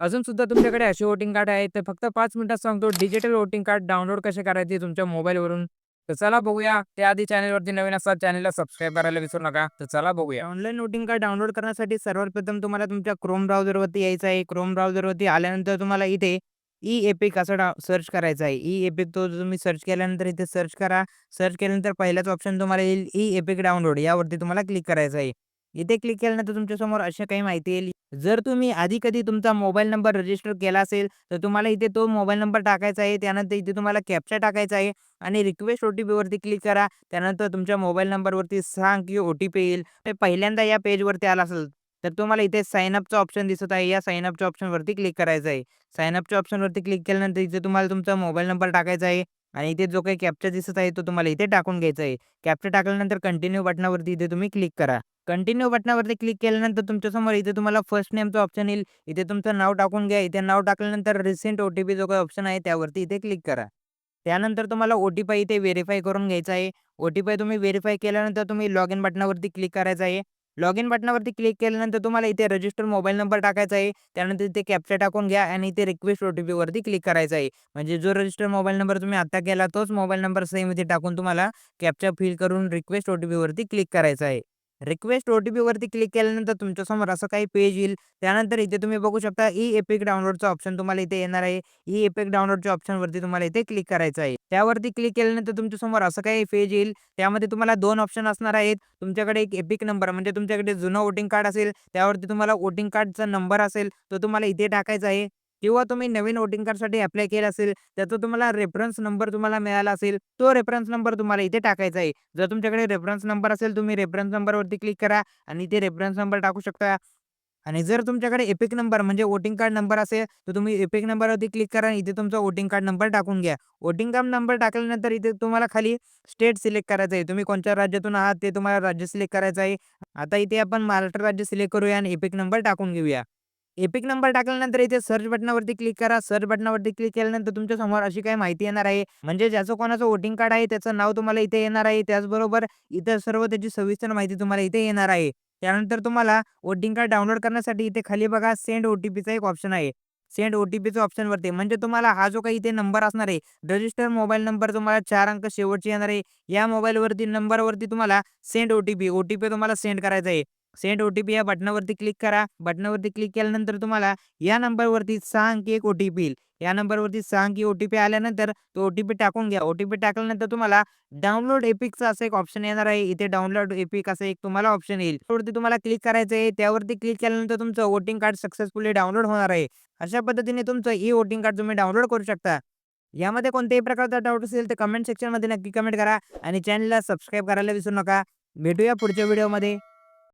अजून सुद्धा तुमच्याकडे असे वोटिंग कार्ड आहे तर फक्त पाच मिनिटात सांगतो डिजिटल वोटिंग कार्ड डाउनलोड कसे करायचे तुमच्या मोबाईलवरून. तर चला बघूया. त्याआधी चॅनलवरती नवीन असतात चॅनलला सबस्क्राईब करायला विसरू नका. तर चला बघूया. ऑनलाईन वोटिंग कार्ड डाउनलोड करण्यासाठी सर्वात प्रथम तुम्हाला तुमच्या क्रोम ब्राउझरवरती यायचं आहे. क्रोम ब्राउझरवरती आल्यानंतर तुम्हाला इथे ई-एपिक असं डा सर्च करायचं आहे. ई-एपिक तो तुम्ही सर्च केल्यानंतर इथे सर्च करा. सर्च केल्यानंतर पहिलाच ऑप्शन तुम्हाला येईल ई-एपिक डाउनलोड यावरती तुम्हाला क्लिक करायचं आहे. इथे क्लिक केल्यानंतर तुमच्यासमोर अशी काही माहिती येईल. जर तुम्ही आधी कधी तुमचा मोबाईल नंबर रजिस्टर केला असेल, तर तुम्हाला इथे तो मोबाईल नंबर टाकायचा आहे. त्यानंतर इथे तुम्हाला कॅप्चा टाकायचा आहे आणि रिक्वेस्ट ओ-टी-पीवरती क्लिक करा. त्यानंतर तुमच्या मोबाईल नंबरवरती सांग की ओ-टी-पी येईल. ते पहिल्यांदा या पेजवरती आला असेल, तर तुम्हाला इथे साइन अपचा ऑप्शन दिसत आहे. या साइन अपच्या ऑप्शनवरती क्लिक करायचं आहे. साइन अपच्या ऑप्शनवरती क्लिक केल्यानंतर इथे तुम्हाला तुमचा मोबाईल नंबर टाकायचा आहे आणि इथे जो काही कॅप्चा दिसत आहे, तो तुम्हाला इथे टाकून घ्यायचा आहे. कॅप्चा टाकल्यानंतर कंटिन्यू बटनावरती इथे तुम्ही क्लिक करा. कंटिन्यू बटनावरती क्लिक केल्यानंतर तुमच्यासमोर इथे तुम्हाला फर्स्ट नेमचं ऑप्शन येईल. इथे तुमचं नाव टाकून घ्या. इथे नाव टाकल्यानंतर रिसेंट ओ-टी-पी जो काही ऑप्शन आहे, त्यावरती इथे क्लिक करा. त्यानंतर तुम्हाला ओ-टी-पी इथे व्हेरीफाय करून घ्यायचा आहे. ओ-टी-पी तुम्ही व्हेरीफाय केल्यानंतर तुम्ही लॉग इन बटनावरती क्लिक करायचं आहे. लॉग इन बटनावरती क्लिक केल्यानंतर तुम्हाला इथे रजिस्टर मोबाईल नंबर टाकायचा आहे. त्यानंतर इथे कॅप्चा टाकून घ्या आणि इथे रिक्वेस्ट ओ-टी-पीवरती क्लिक करायचं आहे. म्हणजे जो रजिस्टर मोबाईल नंबर तुम्ही आता केला, तोच मोबाईल नंबर सेम इथे टाकून तुम्हाला कॅप्चा फिल करून रिक्वेस्ट ओ-टी-पीवरती क्लिक करायचं आहे. रिक्वेस्ट ओ-टी-पीवरती क्लिक केल्यानंतर तुमच्यासमोर असं काही पेज येईल. त्यानंतर इथे तुम्ही बघू शकता ई-एपिक डाउनलोडचा ऑप्शन तुम्हाला इथे येणार आहे. ई-एपिक डाउनलोडच्या ऑप्शनवरती तुम्हाला इथे क्लिक करायचं आहे. त्यावरती क्लिक केल्यानंतर तुमच्यासमोर असं काही पेज येईल. त्यामध्ये तुम्हाला दोन ऑप्शन असणार आहेत. तुमच्याकडे एक एपिक नंबर म्हणजे तुमच्याकडे जुनं वोटिंग कार्ड असेल, त्यावरती तुम्हाला वोटिंग कार्डचा नंबर असेल, तो तुम्हाला इथे टाकायचा आहे किंवा तुम्ही नवीन वोटिंग कार्डसाठी अप्लाय केलं असेल, त्याचा तुम्हाला रेफरन्स नंबर तुम्हाला मिळाला असेल, तो रेफरन्स नंबर तुम्हाला इथे टाकायचा आहे. जर तुमच्याकडे रेफरन्स नंबर असेल, तुम्ही रेफरन्स नंबरवरती क्लिक करा आणि इथे रेफरन्स नंबर टाकू शकता. आणि जर तुमच्याकडे एपिक नंबर म्हणजे वोटिंग कार्ड नंबर असेल, तर तुम्ही एपिक नंबरवरती क्लिक करा आणि इथे तुमचा वोटिंग कार्ड नंबर टाकून घ्या. वोटिंग कार्ड नंबर टाकल्यानंतर इथे तुम्हाला खाली स्टेट सिलेक्ट करायचं आहे. तुम्ही कोणत्या राज्यातून आहात, ते तुम्हाला राज्य सिलेक्ट करायचं आहे. आता इथे आपण महाराष्ट्र राज्य सिलेक्ट करूया आणि एपिक नंबर टाकून घेऊया. एपिक नंबर टाकल्यानंतर इथे सर्च बटनावरती क्लिक करा. सर्च बटनावरती क्लिक केल्यानंतर तुमच्यासमोर अशी काही माहिती येणार आहे. म्हणजे ज्याचं कोणाचं वोटिंग कार्ड आहे, त्याचं नाव तुम्हाला इथे येणार आहे. त्याचबरोबर इतर सर्व त्याची सविस्तर माहिती तुम्हाला इथे येणार आहे. त्यानंतर तुम्हाला वोटिंग कार्ड डाउनलोड करण्यासाठी इथे खाली बघा सेंड ओ-टी-पीचा एक ऑप्शन आहे. सेंड ओ टी पीचं ऑप्शनवरती म्हणजे तुम्हाला हा जो काही इथे नंबर असणार आहे, रजिस्टर मोबाईल नंबर तुम्हाला चार अंक शेवटचे येणार आहे. या मोबाईलवरती नंबरवरती तुम्हाला सेंड ओ-टी-पी, ओ-टी-पी तुम्हाला सेंड करायचा आहे. सेंड ओ-टी-पी या बटनावरती क्लिक करा. बटनावरती क्लिक केल्यानंतर तुम्हाला या नंबरवरती सहा अंकी एक ओ-टी-पी येईल. या नंबरवरती सहा अंकी ओ-टी-पी आल्यानंतर तो ओ-टी-पी टाकून घ्या. ओ-टी-पी टाकल्यानंतर तुम्हाला डाउनलोड एपिकचा असं एक ऑप्शन येणार आहे. इथे डाउनलोड एपिक असं एक तुम्हाला ऑप्शन येईल. त्यावरती तुम्हाला क्लिक करायचं आहे. त्यावरती क्लिक केल्यानंतर तुमचं वोटिंग कार्ड सक्सेसफुली डाउनलोड होणार आहे. अशा पद्धतीने तुमचं ई-वोटिंग कार्ड तुम्ही डाउनलोड करू शकता. यामध्ये कोणत्याही प्रकारचा डाऊट असेल, तर कमेंट सेक्शनमध्ये नक्की कमेंट करा आणि चॅनलला सबस्क्राईब करायला विसरू नका. भेटूया पुढच्या व्हिडिओमध्ये.